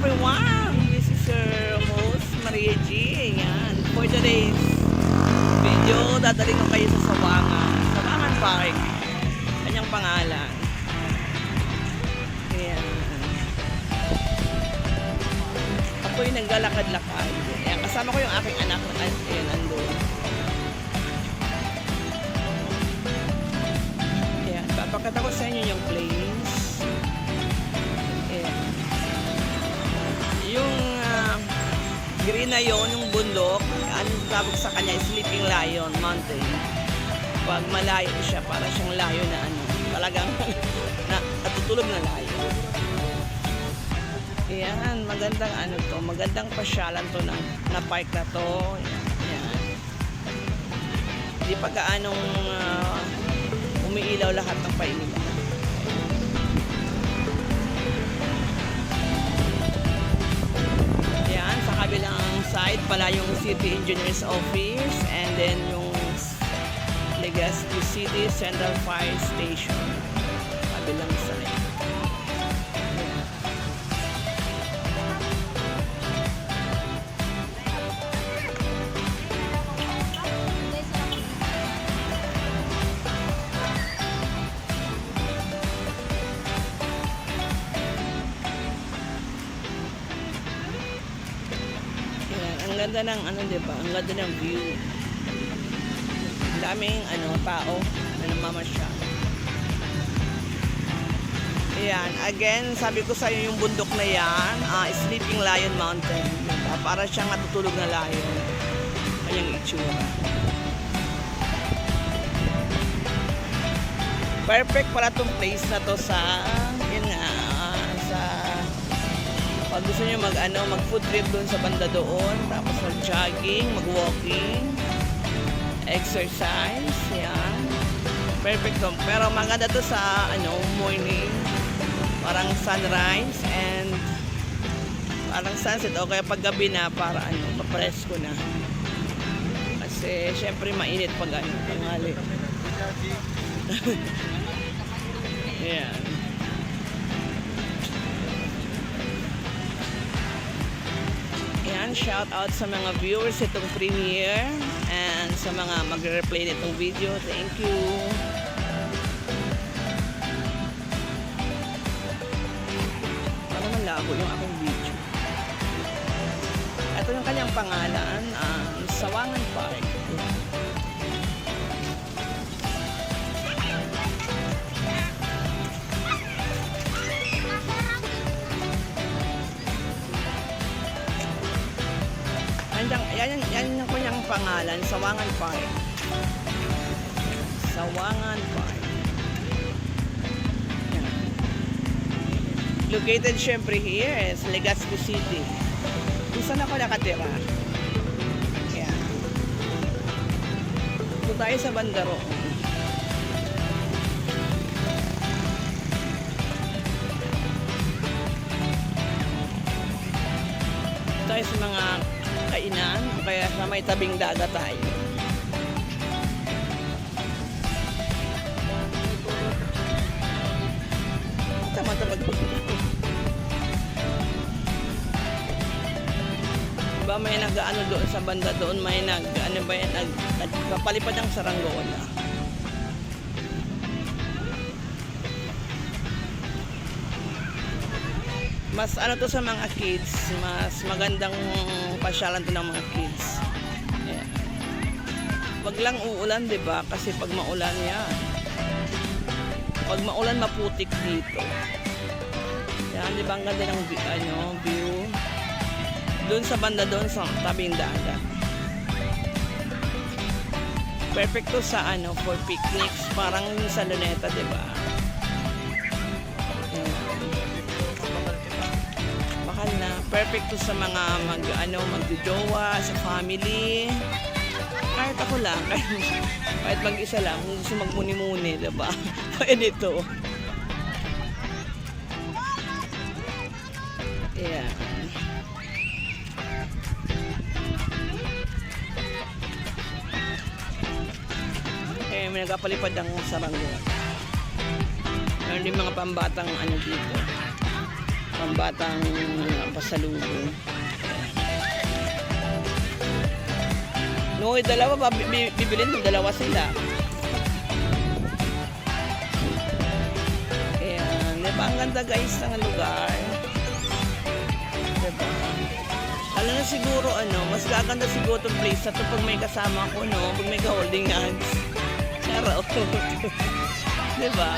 everyone! This is your host, Maria G. Ayan. For today's video, dadaling ko kayo sa Sawangan. Sawangan Park. Kanyang pangalan. Ayan. Ako'y naglalakad-lakad. Ayan, kasama ko yung aking anak. Ayan, nandun. Ayan, papakita ko sa inyo yung place. Green na yon, yung bundok, ano tawag sa kanya, Sleeping Lion Mountain. Pag malayo siya, para siyang layo na ano, talagang na, natutulog na layo. Ayan, magandang ano to, magandang pasyalan to ng, na park na to. Ayan. Hindi pa gaanong ah, umiilaw lahat ng sa kabilang side pala yung City Engineers Office and then yung Legazpi City Central Fire Station. Kabilang side. Ganda ng ano, 'di ba? Ang ganda ng view. Daming ano, tao na namamasyal. Ayan, again, sabi ko sa iyo yung bundok na yan, ah, Sleeping Lion Mountain. Diba? Para siyang natutulog na lion. Kanyang itsura. Perfect pala tong place na to sa, pag gusto niyo mag ano, mag food trip doon sa banda doon, tapos mag jogging, mag walking, exercise, yan. Perfect to. Pero maganda to sa ano, morning, parang sunrise and parang sunset o kaya pag gabi na para ano, mapresko na. Kasi syempre mainit pag ano, tanghali. Yan. Yan, shout out sa mga viewers itong premiere and sa mga magre-replay nitong video. Thank you. Para malabo yung aking video. Ito yung kanyang pangalan, um, Sawangan Park. Pangalan, Sawangan Park. Sawangan Park. Located syempre here sa Legazpi City. Kung saan ako nakatira. Yan. Ito tayo sa Bandaro. tayo sa mga kainan kaya sa may tabing dagat tayo. Tama tama Diba may nag-ano doon sa banda doon, may nag, ano ba yan, nag, nagpapalipad ng saranggola. Mas ano to sa mga kids, mas magandang pasyalan to ng mga kids. Yeah. Wag lang uulan, ba? Kasi pag maulan 'yan. Pag maulan maputik dito. Yan, 'di ba ang ganda ng ano, view? Doon sa banda doon sa tabing dagat. Perfect to sa ano, for picnics, parang sa Luneta, 'di Perfect to sa mga mag ano, magjojowa, sa family. Kahit ako lang, kahit, mag-isa lang, kung gusto magmuni-muni, diba? Pwede to. Yeah. Eh, may nagpapalipad ng saranggo. Meron din mga pambatang ano dito. pambatang pasalubong. No, yung dalawa, ba, bi- bibilin mo, dalawa sila. Ayan, di ba? Ang ganda guys ng lugar. Di ba? Alam na siguro ano, mas gaganda siguro itong place na to pag may kasama ko, no? Pag may ka-holding hands. Charot. di ba?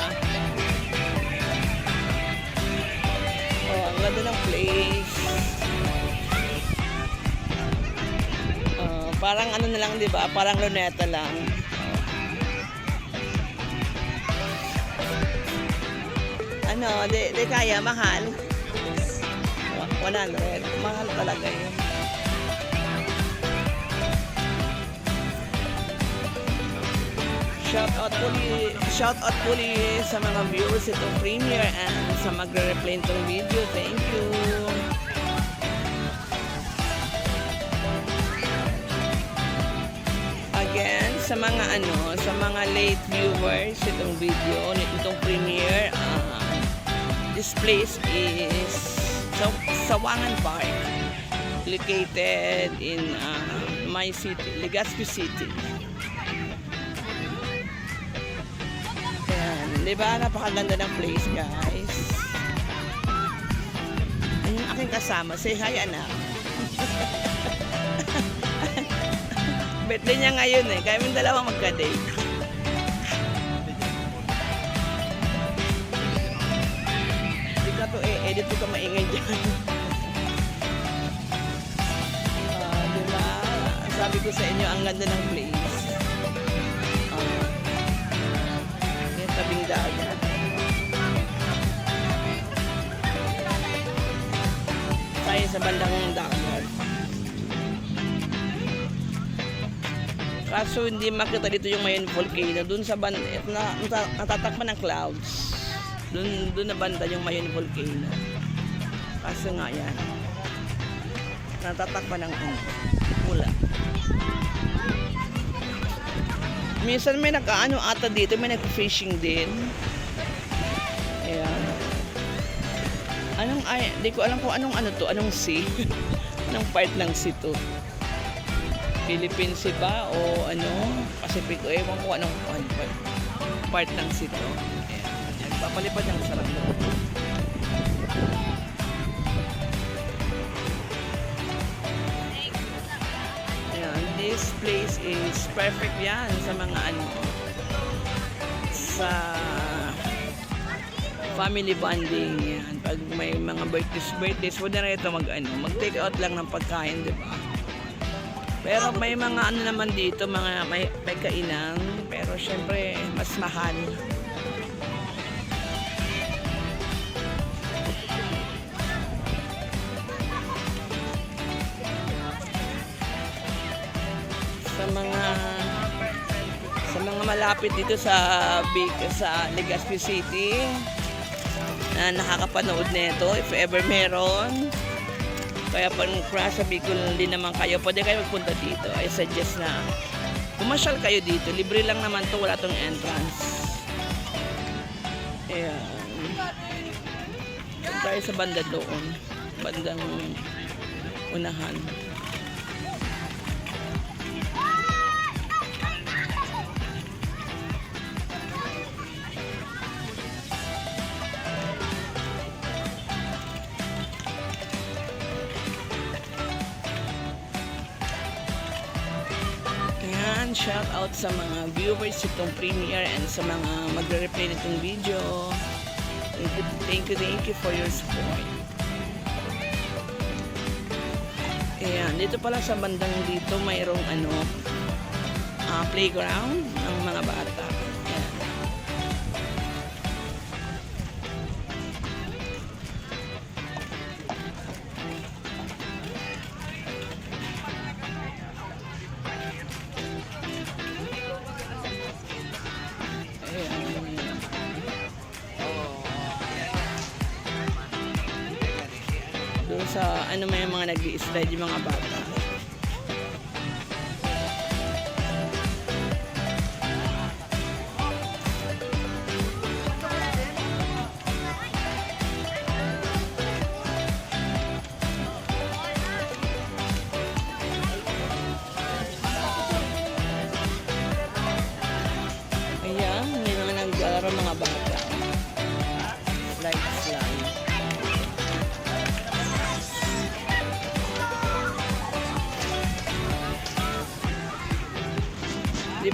Parang ano na lang, di ba? Parang luneta lang. Ano, di, di kaya, mahal. Wa- 100. Mahal talaga yun. Shout out puli, shout out puli sa mga viewers itong premiere and sa magre-replay itong video. Thank you. Sa mga ano, sa mga late viewers itong video, itong premiere, ah, this place is sa Sawangan Park located in uh, my city, Legazpi City. Ayan, di ba? Napakaganda ng place, guys. Ayun yung aking kasama. Say hi, anak. Birthday niya ngayon eh. Kaya yung dalawa magka-date. Hindi to eh. Edit ko ka maingay dyan. Ah, di ba? Sabi ko sa inyo, ang ganda ng place. Ah. Yung tabing dagat. Tayo sa bandang Kaso hindi makita dito yung mayon volcano. Doon sa banda, na, nata- natatakpan ng clouds. Doon, doon na banda yung mayon volcano. Kaso nga yan. Natatakpan ng ano, mula. Minsan may nag-ano ata dito, may nag-fishing din. Ayan. Anong, ay, di ko alam kung anong ano to, anong sea. anong part ng sea to. Philippine Sea ba o ano, Pacific o ewan ko anong ano, part, part ng sea to. Ayan. Papalipad ng sarap na. Ayan, this place is perfect yan sa mga ano, sa family bonding yan. Pag may mga birthdays, birthdays, pwede na ito mag, ano, mag take out lang ng pagkain, di ba? Pero may mga ano naman dito, mga may, may kainan, pero syempre mas mahal. Sa mga sa mga malapit dito sa Big sa Legazpi City na nakakapanood nito if ever meron kaya pag nasa Bicol din naman kayo, pwede kayo magpunta dito. I suggest na pumasyal kayo dito. Libre lang naman to wala tong entrance. Ayan. Doon tayo sa banda doon. Bandang unahan. Ayan, shout out sa mga viewers itong premiere and sa mga magre-replay nitong video. Thank you, thank you, thank you for your support. Ayan, dito pala sa bandang dito mayroong ano, ah, playground ng mga bata. Sa ano may mga nag-i-slide yung mga bata.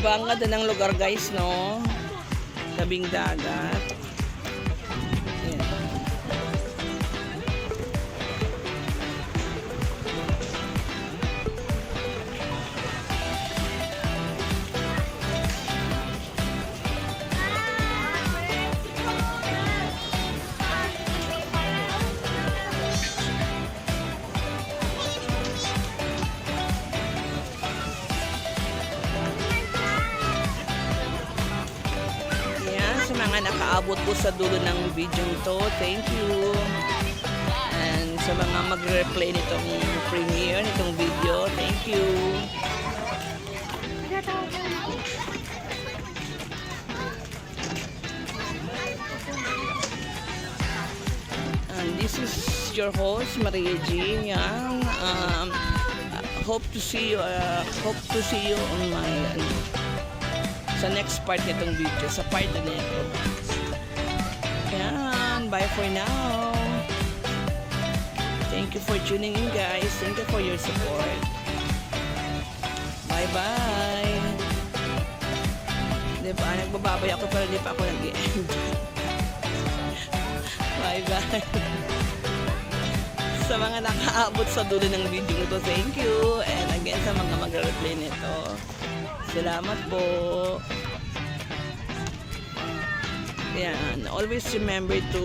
Ang ganda ng lugar guys, no? Tabing dagat. Mga nakaabot po sa dulo ng video to, thank you. And sa mga magre-replay nitong premiere, nitong video, thank you. And this is your host, Maria Jean. Yan. Um, hope to see you, uh, hope to see you on my, ano, sa next part nitong video, sa part na nito. Bye for now. Thank you for tuning in guys. Thank you for your support. Bye-bye. Diba, nagbababay ako pero di pa ako nag-end. Bye-bye. sa mga nakaabot sa dulo ng video nito, thank you. And again, sa mga mag-replay nito, salamat po. Yan, always remember to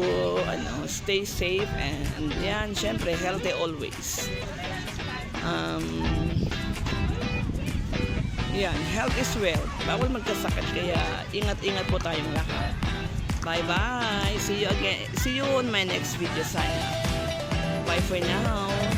ano, stay safe and yan, syempre healthy always. Um, yan, health is wealth. Bawal magkasakit kaya ingat-ingat po tayong lahat. Bye-bye. See you again. See you on my next video sana. Bye for now.